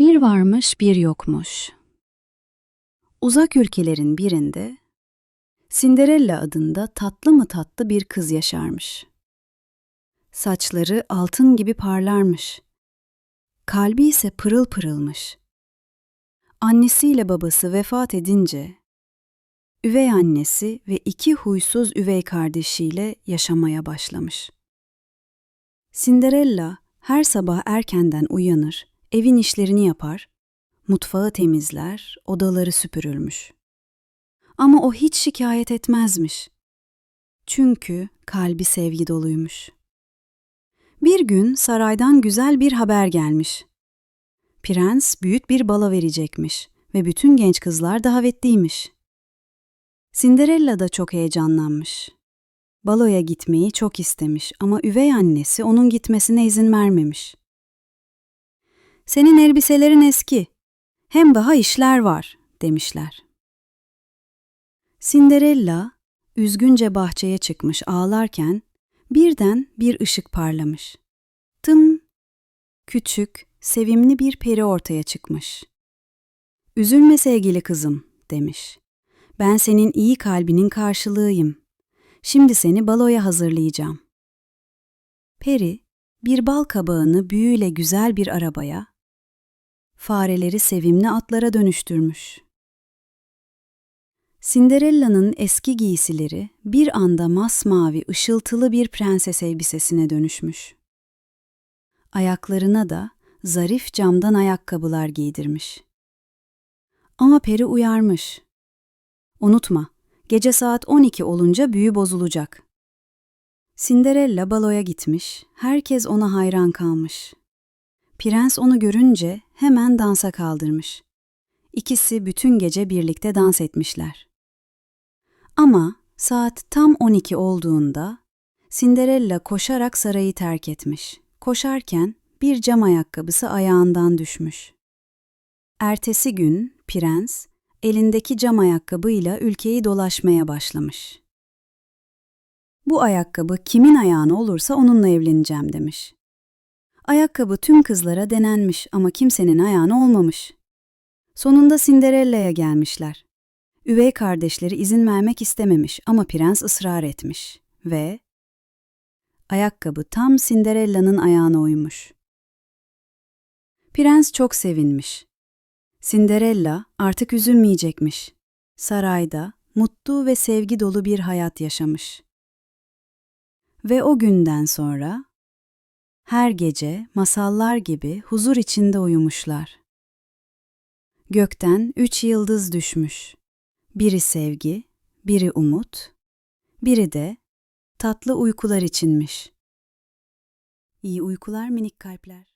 Bir varmış bir yokmuş. Uzak ülkelerin birinde Cinderella adında tatlı mı tatlı bir kız yaşarmış. Saçları altın gibi parlarmış. Kalbi ise pırıl pırılmış. Annesiyle babası vefat edince üvey annesi ve iki huysuz üvey kardeşiyle yaşamaya başlamış. Cinderella her sabah erkenden uyanır, evin işlerini yapar, mutfağı temizler, odaları süpürülmüş. Ama o hiç şikayet etmezmiş. Çünkü kalbi sevgi doluymuş. Bir gün saraydan güzel bir haber gelmiş. Prens büyük bir balo verecekmiş ve bütün genç kızlar davetliymiş. Cinderella da çok heyecanlanmış. Baloya gitmeyi çok istemiş ama üvey annesi onun gitmesine izin vermemiş. Senin elbiselerin eski, hem daha işler var demişler. Cinderella üzgünce bahçeye çıkmış ağlarken birden bir ışık parlamış. Tım! Küçük, sevimli bir peri ortaya çıkmış. Üzülme sevgili kızım demiş. Ben senin iyi kalbinin karşılığıyım. Şimdi seni baloya hazırlayacağım. Peri, bir bal kabağını büyüyle güzel bir arabaya, fareleri sevimli atlara dönüştürmüş. Cinderella'nın eski giysileri bir anda masmavi ışıltılı bir prenses elbisesine dönüşmüş. Ayaklarına da zarif camdan ayakkabılar giydirmiş. Ama peri uyarmış. Unutma, gece saat 12 olunca büyü bozulacak. Cinderella baloya gitmiş, herkes ona hayran kalmış. Prens onu görünce hemen dansa kaldırmış. İkisi bütün gece birlikte dans etmişler. Ama saat tam 12 olduğunda Cinderella koşarak sarayı terk etmiş. Koşarken bir cam ayakkabısı ayağından düşmüş. Ertesi gün prens elindeki cam ayakkabıyla ülkeyi dolaşmaya başlamış. Bu ayakkabı kimin ayağına olursa onunla evleneceğim demiş. Ayakkabı tüm kızlara denenmiş ama kimsenin ayağına olmamış. Sonunda Cinderella'ya gelmişler. Üvey kardeşleri izin vermek istememiş ama prens ısrar etmiş ve ayakkabı tam Cinderella'nın ayağına uymuş. Prens çok sevinmiş. Cinderella artık üzülmeyecekmiş. Sarayda mutlu ve sevgi dolu bir hayat yaşamış. Ve o günden sonra her gece masallar gibi huzur içinde uyumuşlar. Gökten üç yıldız düşmüş. Biri sevgi, biri umut, biri de tatlı uykular içinmiş. İyi uykular minik kalpler.